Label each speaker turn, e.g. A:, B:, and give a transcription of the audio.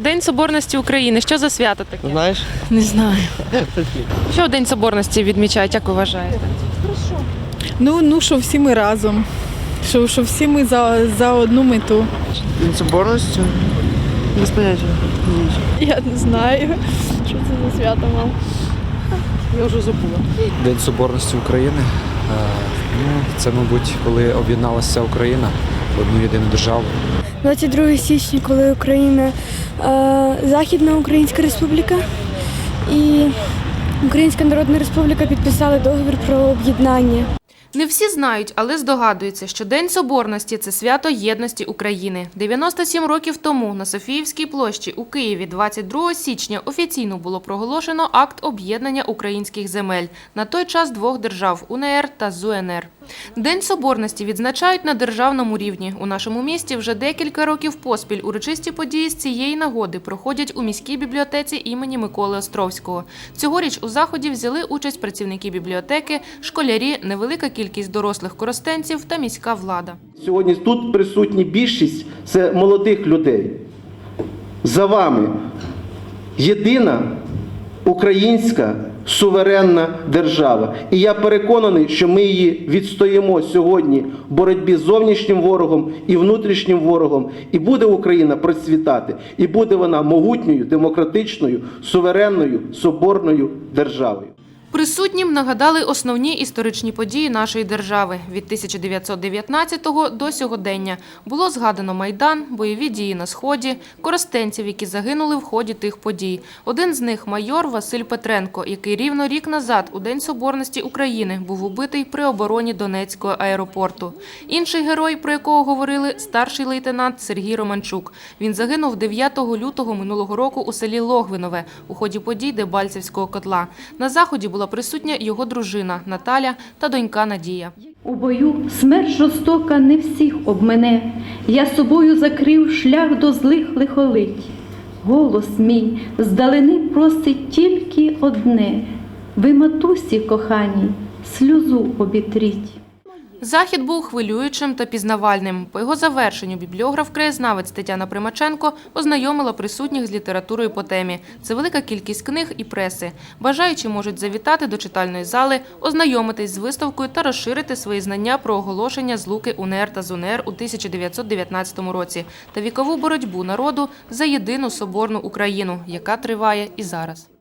A: День Соборності України. Що за свято таке?
B: Знаєш?
A: Не знаю. Що День Соборності відмічають, як ви вважаєте?
C: Ну, ну що всі ми разом. Що, що всі ми за, за одну мету.
B: День соборності? Без поняття.
C: Я не знаю, що це за свято мав. Я вже забула.
D: День Соборності України. Е, Ну, це, мабуть, коли об'єдналася Україна в одну єдину державу.
E: 22 січня, коли Україна е, Західна Українська Республіка і Українська Народна Республіка підписали договір про об'єднання.
A: Не всі знають, але здогадуються, що День Соборності це свято єдності України. 97 років тому на Софіївській площі у Києві 22 січня офіційно було проголошено акт об'єднання українських земель на той час двох держав УНР та ЗУНР. День Соборності відзначають на державному рівні. У нашому місті вже декілька років поспіль урочисті події з цієї нагоди проходять у міській бібліотеці імені Миколи Островського. Цьогоріч у заході взяли участь працівники бібліотеки, школярі, невелика кількість дорослих коростенців та міська влада.
F: Сьогодні тут присутні більшість це молодих людей. За вами єдина українська суверенна держава. І я переконаний, що ми її відстоїмо сьогодні в боротьбі з зовнішнім ворогом і внутрішнім ворогом. І буде Україна процвітати, і буде вона могутньою, демократичною, суверенною, соборною державою.
A: Присутнім нагадали основні історичні події нашої держави від 1919 до сьогодення. Було згадано Майдан, бойові дії на Сході, коростенців, які загинули в ході тих подій. Один з них – майор Василь Петренко, який рівно рік назад, у День Соборності України, був убитий при обороні Донецького аеропорту. Інший герой, про якого говорили – старший лейтенант Сергій Романчук. Він загинув 9 лютого минулого року у селі Логвинове у ході подій Дебальцевського котла. На заході була присутня його дружина Наталя та донька Надія.
G: У бою смерть жорстока не всіх обмене. Я собою закрив шлях до злих лихолить. Голос мій здалини просить тільки одне. Ви, матусі кохані, сльозу обітріть.
A: Захід був хвилюючим та пізнавальним. По його завершенню бібліограф-краєзнавець Тетяна Примаченко ознайомила присутніх з літературою по темі. Це велика кількість книг і преси. Бажаючі можуть завітати до читальної зали, ознайомитись з виставкою та розширити свої знання про оголошення злуки УНР та ЗУНР у 1919 році та вікову боротьбу народу за єдину соборну Україну, яка триває і зараз.